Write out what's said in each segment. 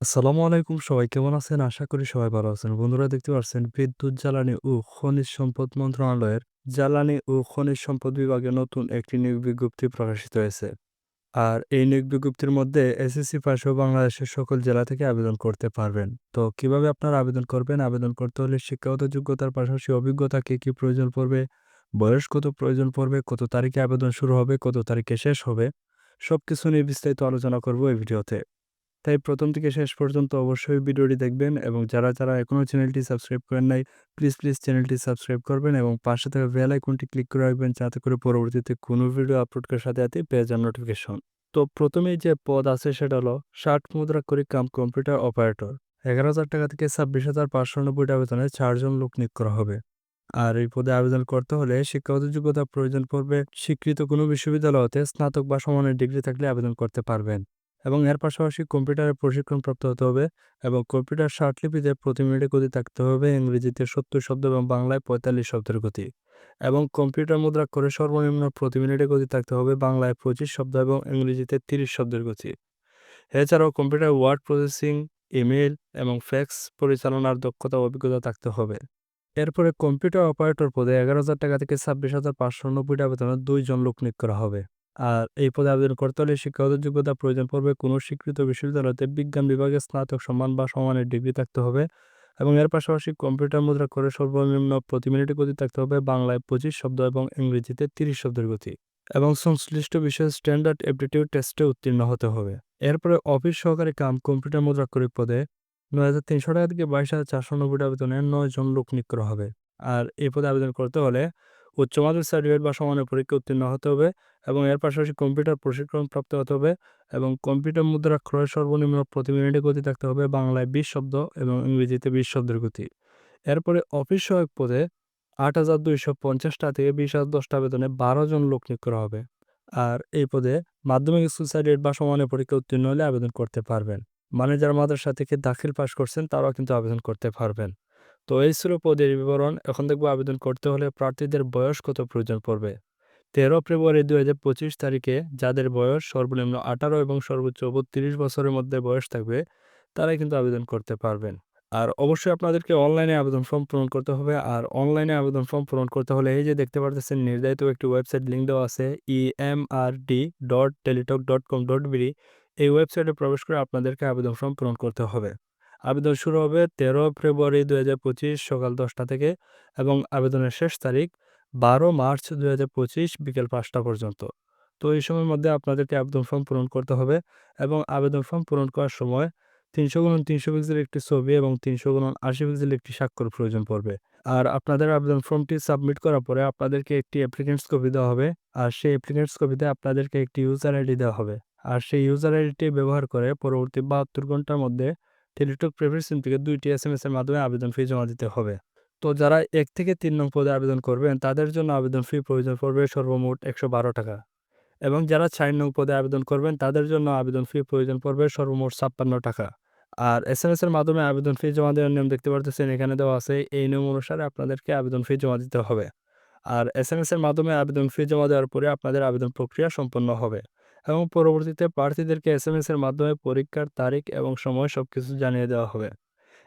আসসালামু আলাইকুম সবাই কেমন আছেন? আশা করি সবাই ভালো আছেন। বন্ধুরা দেখতে পাচ্ছেন বিদ্যুৎ, জ্বালানি ও খনিজ সম্পদ মন্ত্রণালয়ের জ্বালানি ও খনিজ সম্পদ বিভাগে নতুন একটি নিয়োগ বিজ্ঞপ্তি প্রকাশিত হয়েছে। আর এই নিয়োগ বিজ্ঞপ্তির মধ্যে এসএসসি ও বাংলাদেশের সকল জেলা থেকে আবেদন করতে পারবেন। তো কীভাবে আপনারা আবেদন করবেন? আবেদন করতে হলে শিক্ষাগত যোগ্যতার পাশাপাশি অভিজ্ঞতা কি, কি প্রয়োজন পড়বে? বয়স কত প্রয়োজন পড়বে? কত তারিখে আবেদন শুরু হবে? কত তারিখে শেষ হবে? সবকিছু নিয়ে বিস্তারিত আলোচনা করব এই ভিডিওতে। তাই প্রথম থেকে শেষ পর্যন্ত অবশ্যই ভিডিওটি দেখবেন এবং যারা, যারা এখনও চ্যানেলটি সাবস্ক্রাইব করেন নাই প্লিজ, প্লিজ চ্যানেলটি সাবস্ক্রাইব করবেন এবং পাশে থাকা বেল আইকনটি ক্লিক করে রাখবেন যাতে করে পরবর্তীতে কোনো ভিডিও আপলোড করার সাথে, সাথে পেয়ে যান নোটিফিকেশন। তো প্রথমেই যে পদ আছে সেটা হলো ষাট মুদ্রা করে কাম কম্পিউটার অপারেটর। এগারো হাজার টাকা থেকে ছাব্বিশ হাজার পাঁচশো নব্বইটা বেতনে চারজন লোক নিয়োগ করা হবে। আর এই পদে আবেদন করতে হলে শিক্ষাগত যোগ্যতা প্রয়োজন পড়বে স্বীকৃত কোনো বিশ্ববিদ্যালয় হতে স্নাতক বা সমানের ডিগ্রি থাকলে আবেদন করতে পারবেন। এবং এর পাশাপাশি কম্পিউটারের প্রশিক্ষণপ্রাপ্ত হতে হবে এবং কম্পিউটার স্মার্টলিপিতে প্রতি মিনিটে গতি থাকতে হবে ইংরেজিতে সত্তর শব্দ এবং বাংলায় পঁয়তাল্লিশ শব্দের গতি। এবং কম্পিউটার মুদ্রা করে সর্বনিম্ন প্রতি মিনিটে গতি থাকতে হবে বাংলায় পঁচিশ শব্দ এবং ইংরেজিতে তিরিশ শব্দের গতি। এছাড়াও কম্পিউটার ওয়ার্ড প্রসেসিং ইমেল এবং ফ্যাক্স পরিচালনার দক্ষতা অভিজ্ঞতা থাকতে হবে। এরপরে কম্পিউটার অপারেটর পদে এগারো হাজার টাকা থেকে ছাব্বিশ হাজার পাঁচশো নব্বইটা বেতনে দুইজন লোক নিয়োগ করা হবে। আর এই পদে আবেদন করতে হলে শিক্ষাগত যোগ্যতা প্রয়োজন পড়বে। কোনো স্বীকৃত বিশ্ববিদ্যালয়তে বিজ্ঞান বিভাগে স্নাতক সম্মান বা সমানের ডিগ্রি থাকতে হবে এবং এর পাশাপাশি কম্পিউটার মুদ্রা করে সর্বনিম্ন প্রতি মিনিটে গতি থাকতে হবে বাংলায় পঁচিশ শব্দ এবং ইংরেজিতে তিরিশ শব্দের গতি এবং সংশ্লিষ্ট বিষয়ে স্ট্যান্ডার্ড অ্যাপটিটিউড টেস্টে উত্তীর্ণ হতে হবে। এরপরে অফিস সহকারী কাম কম্পিউটার মুদ্রা করে পদে নয় হাজার তিনশো টাকা থেকে বাইশ হাজার চারশো নব্বই বেতনে নয় জন লোক নিয়োগ করা হবে। আর এই পদে আবেদন করতে হলে উচ্চ মাধ্যমিক সার্টিফিকেট বা সমানের পরীক্ষা উত্তীর্ণ হতে হবে এবং এর পাশাপাশি কম্পিউটার প্রশিক্ষণ প্রাপ্ত হতে হবে এবং কম্পিউটার মুদ্রা ক্রয় সর্বনিম্ন প্রতি মিনিটে গতি থাকতে হবে বাংলায় বিশ শব্দ এবং ইংরেজিতে বিশ শব্দের গতি। এরপরে অফিস সহায়ক পদে আট হাজার দুইশো পঞ্চাশটা থেকে বিশ হাজার দশটা বেতনে বারো জন লোক নিয়োগ করা হবে। আর এই পদে মাধ্যমিক স্কুল সার্টিফিকেট বা সমানের পরীক্ষা উত্তীর্ণ হলে আবেদন করতে পারবেন। মানে যারা মাদ্রাসা থেকে দাখিল পাশ করছেন তারাও কিন্তু আবেদন করতে পারবেন। তো এই ছিল পদের বিবরণ। এখন দেখব আবেদন করতে হলে প্রার্থীদের বয়স কত প্রয়োজন পড়বে। তেরো ফেব্রুয়ারি দুই হাজার পঁচিশ তারিখে যাদের বয়স সর্বনিম্ন আঠারো এবং সর্বোচ্চ বত্রিশ বছরের মধ্যে বয়স থাকবে, তারাই কিন্তু আবেদন করতে পারবেন। আর অবশ্যই আপনাদেরকে অনলাইনে আবেদন ফর্ম পূরণ করতে হবে। আর অনলাইনে আবেদন ফর্ম পূরণ করতে হলে এই যে দেখতে পারতেছেন নির্ধারিত একটি ওয়েবসাইট লিঙ্ক দেওয়া আছে E M R D dot Teletalk dot com dot BD এই ওয়েবসাইটে প্রবেশ করে আপনাদেরকে আবেদন ফর্ম পূরণ করতে হবে। আবেদন শুরু হবে তেরো ফেব্রুয়ারি দু হাজার পঁচিশ সকাল দশটা থেকে এবং আবেদনের শেষ তারিখ বারো মার্চ দু হাজার পঁচিশ বিকেল পাঁচটা পর্যন্ত। তো এই সময়ের মধ্যে আপনাদেরকে আবেদন ফর্ম পূরণ করতে হবে এবং আবেদন ফর্ম পূরণ করার সময় তিনশো গুণন তিনশো পিক্সেলের একটি ছবি এবং তিনশো গুণন আশি পিক্সেলের একটি স্বাক্ষর প্রয়োজন পড়বে। আর আপনাদের আবেদন ফর্মটি সাবমিট করার পরে আপনাদেরকে একটি অ্যাপ্লিকেন্টস কপি দেওয়া হবে আর সেই অ্যাপ্লিকেন্টস কপিতে আপনাদেরকে একটি ইউজার আইডি দেওয়া হবে। আর সেই ইউজার আইডিটি ব্যবহার করে পরবর্তী বাহাত্তর ঘণ্টার মধ্যে টেলিটক প্রেফারেশন থেকে দুইটি এস এম এর মাধ্যমে আবেদন ফি জমা দিতে হবে। তো যারা এক থেকে তিন নং পদে আবেদন করবেন, তাদের জন্য আবেদন ফি প্রয়োজন পড়বে সর্বমোট একশো বারো টাকা। এবং যারা চার নং পদে আবেদন করবেন, তাদের জন্য আবেদন ফি প্রয়োজন পড়বে সর্বমোট ছাপ্পান্ন টাকা। আর এস এম এস এর মাধ্যমে আবেদন ফি জমা দেওয়ার নিয়ম দেখতে পারতেছেন, এখানে দেওয়া আছে, এই নিয়ম অনুসারে আপনাদেরকে আবেদন ফি জমা দিতে হবে। আর এস এম এস এর মাধ্যমে আবেদন ফি জমা দেওয়ার পরে আপনাদের আবেদন প্রক্রিয়া সম্পন্ন হবে। এবং পরবর্তীতে প্রার্থীদেরকে এস এম এর মাধ্যমে পরীক্ষার তারিখ এবং সময় সব কিছু জানিয়ে দেওয়া হবে।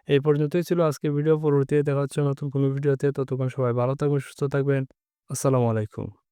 এই পর্যন্তই ছিল আজকে ভিডিও। পরবর্তীতে দেখা হচ্ছে নতুন কোনো ভিডিওতে। ততক্ষণ সবাই ভালো থাকবেন, সুস্থ থাকবেন। আসসালামু আলাইকুম।